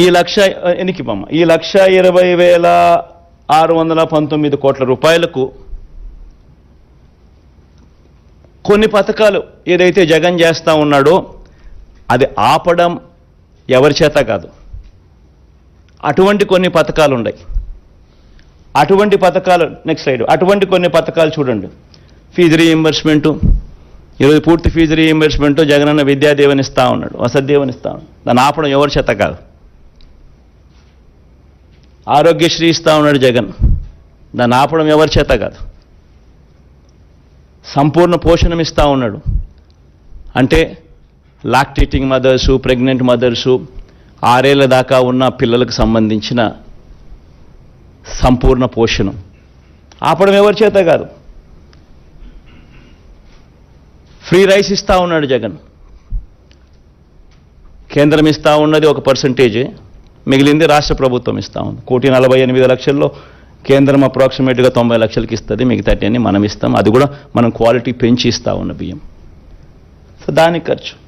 ఈ లక్ష ఎనికి బొమ్మ. ఈ లక్ష ఇరవై వేల ఆరు వందల పంతొమ్మిది కోట్ల రూపాయలకు కొన్ని పథకాలు ఏదైతే జగన్ చేస్తూ ఉన్నాడో అది ఆపడం ఎవరి చేత కాదు. అటువంటి కొన్ని పథకాలు ఉన్నాయి. అటువంటి పథకాలు నెక్స్ట్ స్లైడ్ అటువంటి కొన్ని పథకాలు చూడండి. ఫీజు రీఎంబర్స్మెంటు ఈరోజు పూర్తి ఫీజు రీఎంబర్స్మెంట్ జగనన్న విద్యాదేవని ఇస్తా ఉన్నాడు వసతిదేవని ఇస్తా ఉన్నాడు. దాన్ని ఆపడం ఎవరి చేత కాదు. ఆరోగ్యశ్రీ ఇస్తా ఉన్నాడు జగన్. దాన్ని ఆపడం ఎవరి చేత కాదు. సంపూర్ణ పోషణం ఇస్తా ఉన్నాడు. అంటే లాక్టేటింగ్ మదర్సు ప్రెగ్నెంట్ మదర్సు ఆరేళ్ళ దాకా ఉన్న పిల్లలకు సంబంధించిన సంపూర్ణ పోషణం. ఆపడం ఎవరి చేత కాదు. ఫ్రీ రైస్ ఇస్తూ ఉన్నాడు జగన్. కేంద్రం ఇస్తా ఉన్నది ఒక పర్సంటేజే. మిగిలింది రాష్ట్ర ప్రభుత్వం ఇస్తా ఉంది. కోటి నలభై ఎనిమిది లక్షల్లో కేంద్రం అప్రాక్సిమేట్గా తొంభై లక్షలకి ఇస్తుంది మిగతా మనం ఇస్తాం. అది కూడా మనం క్వాలిటీ పెంచి ఇస్తా ఉన్న బియ్యం. సో దానికి ఖర్చు.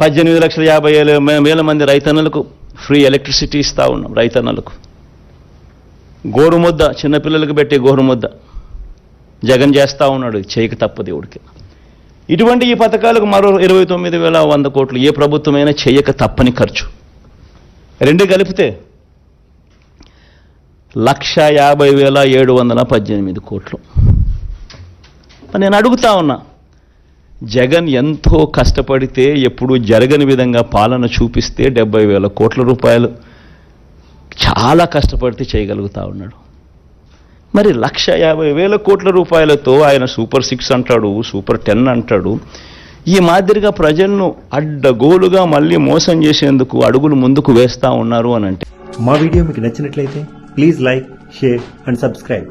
పద్దెనిమిది లక్షల యాభై ఏళ్ళ వేల మంది రైతన్నలకు ఫ్రీ ఎలక్ట్రిసిటీ ఇస్తా ఉన్నాం రైతన్నలకు. గోరుముద్ద చిన్నపిల్లలకు పెట్టే గోరుముద్ద. జగన్ చేస్తూ ఉన్నాడు చేయక తప్ప దేవుడికి. ఇటువంటి ఈ పథకాలకు మరో ఇరవై తొమ్మిది వేల వంద కోట్లు ఏ ప్రభుత్వమైనా చేయక తప్పని ఖర్చు. రెండు కలిపితే లక్ష యాభై వేల ఏడు వందల పద్దెనిమిది కోట్లు. నేను అడుగుతా ఉన్నా జగన్ ఎంతో కష్టపడితే ఎప్పుడు జరగని విధంగా పాలన చూపిస్తే డెబ్బై వేల కోట్ల రూపాయలు చాలా కష్టపడితే చేయగలుగుతా ఉన్నాడు. మరి లక్ష యాభై వేల కోట్ల రూపాయలతో ఆయన సూపర్ సిక్స్ అంటాడు సూపర్ టెన్ అంటాడు ఈ మాదిరిగా ప్రజలను అడ్డగోలుగా మళ్ళీ మోసం చేసేందుకు అడుగులు ముందుకు వేస్తా ఉన్నారు అని అంటే మా వీడియో మీకు నచ్చినట్లయితే please like share and subscribe.